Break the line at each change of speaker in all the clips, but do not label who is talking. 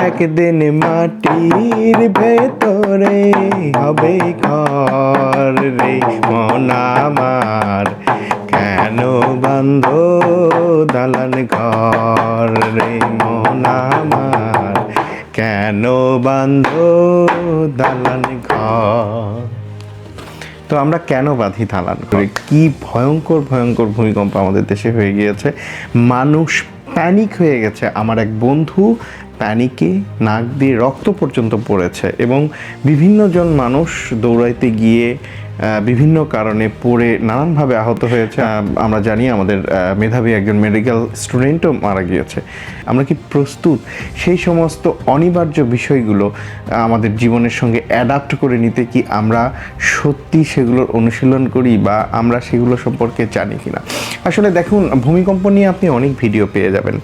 একদিন মাটির ভেতরে হবে ঘর রে, মন আমার। কেন বন্ধ দালান ঘর রে, মন আমার? কেন বন্ধ দালান ঘর? তো আমরা কেন বাঁধি দালান করে কি ভয়ঙ্কর ভয়ঙ্কর ভূমিকম্প আমাদের দেশে হয়ে গিয়েছে। মানুষ প্যানিক হয়ে গেছে। আমার এক বন্ধু প্যানিকে নাক দিয়ে রক্ত পর্যন্ত পড়েছে এবং বিভিন্ন জন মানুষ দৌড়াইতে গিয়ে বিভিন্ন কারণে পড়ে নানানভাবে আহত হয়েছে। আমরা জানি আমাদের মেধাবী একজন মেডিকেল স্টুডেন্টও মারা গিয়েছে। আমরা কি প্রস্তুত? সেই সমস্ত অনিবার্য বিষয়গুলো আমাদের জীবনের সঙ্গে অ্যাডাপ্ট করে নিতে কি আমরা সত্যি সেগুলোর অনুশীলন করি বা আমরা সেগুলো সম্পর্কে জানি কিনা? আসলে দেখুন, ভূমিকম্প নিয়ে আপনি অনেক ভিডিও পেয়ে যাবেন।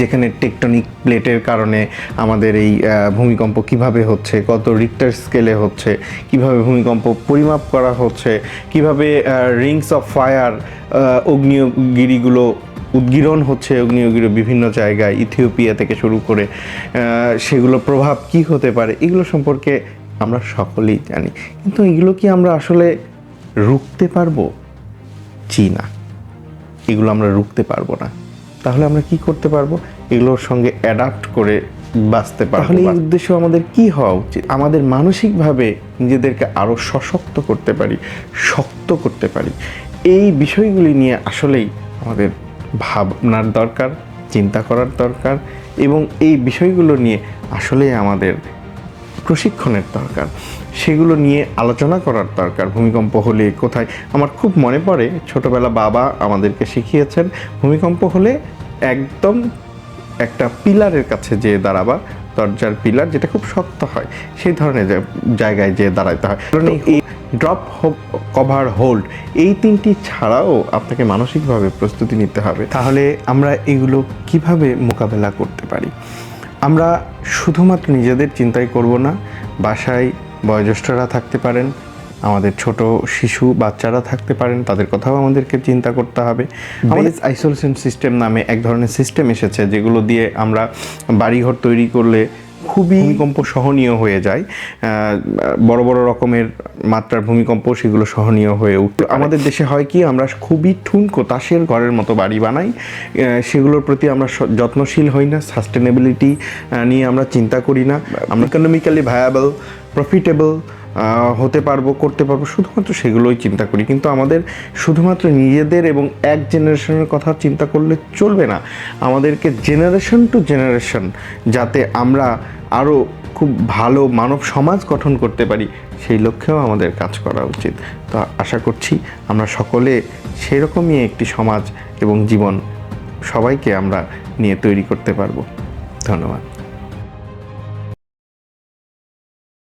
যেখানে টেকটনিক প্লেটের কারণে আমাদের এই ভূমিকম্প কীভাবে হচ্ছে, কত রিক্টার স্কেলে হচ্ছে, কীভাবে ভূমিকম্প পরিমাপ করা হচ্ছে, কীভাবে রিংস অফ ফায়ার অগ্নিয়গিরিগুলো উদ্গীরণ হচ্ছে অগ্নিয়গিরি বিভিন্ন জায়গায় ইথিওপিয়া থেকে শুরু করে সেগুলো প্রভাব কি হতে পারে, এগুলো সম্পর্কে আমরা সকলেই জানি। কিন্তু এগুলো কি আমরা আসলে রুখতে পারব? জি না। এগুলো আমরা রুখতে পারব না। তাহলে আমরা কি করতে পারব? এগুলোর সঙ্গে অ্যাডাপ্ট করে বাঁচতে পারব তাহলে এই উদ্দেশ্য আমাদের কি হওয়া উচিত? আমাদের মানসিকভাবে নিজেদেরকে আরও সশক্ত করতে পারি শক্ত করতে পারি। এই বিষয়গুলি নিয়ে আসলেই আমাদের ভাবনার দরকার চিন্তা করার দরকার এবং এই বিষয়গুলো নিয়ে আসলেই আমাদের প্রশিক্ষণের দরকার। সেগুলো নিয়ে আলোচনা করার দরকার। ভূমিকম্প হলে কোথায়? আমার খুব মনে পড়ে ছোটবেলা বাবা আমাদেরকে শিখিয়েছেন ভূমিকম্প হলে একদম একটা পিলারের কাছে যেয়ে দাঁড়াবা দরজার পিলার যেটা খুব শক্ত হয় সেই ধরনের জায়গায় যেয়ে দাঁড়াইতে হয়। কারণ এই ড্রপ কভার হোল্ড এই তিনটি ছাড়াও আপনাকে মানসিকভাবে প্রস্তুতি নিতে হবে। তাহলে আমরা এগুলো কীভাবে মোকাবেলা করতে পারি? আমরা শুধুমাত্র নিজেদের চিন্তাই করব না বাসায় বয়োজ্যেষ্ঠরা থাকতে পারেন আমাদের ছোট শিশু বাচ্চারা থাকতে পারেন তাদের কথাও আমাদেরকে চিন্তা করতে হবে। আমাদের আইসোলেশন সিস্টেম নামে এক ধরনের সিস্টেম এসেছে যেগুলো দিয়ে আমরা বাড়িঘর তৈরি করলে খুবই ভূমিকম্প সহনীয় হয়ে যায়। বড় বড় রকমের মাত্রার ভূমিকম্প সেগুলো সহনীয় হয়ে উঠল আমাদের দেশে হয় কি আমরা খুবই ঠুনকো তাসের ঘরের মতো বাড়ি বানাই সেগুলোর প্রতি আমরা যত্নশীল হই না সাস্টেনেবিলিটি নিয়ে আমরা চিন্তা করি না। আমরা ইকোনমিক্যালি ভায়াবল প্রফিটেবল হতে পারব, করতে পারব, শুধুমাত্র সেগুলোই চিন্তা করি। কিন্তু আমাদের শুধুমাত্র নিজেদের এবং এক জেনারেশনের কথা চিন্তা করলে চলবে না। আমাদেরকে জেনারেশন টু জেনারেশন যাতে আমরা আরও খুব ভালো মানব সমাজ গঠন করতে পারি, সেই লক্ষ্যেও আমাদের কাজ করা উচিত। তো আশা করছি আমরা সকলে সেরকমই একটি সমাজ এবং জীবন সবাইকে আমরা নিয়ে তৈরি করতে পারব। ধন্যবাদ।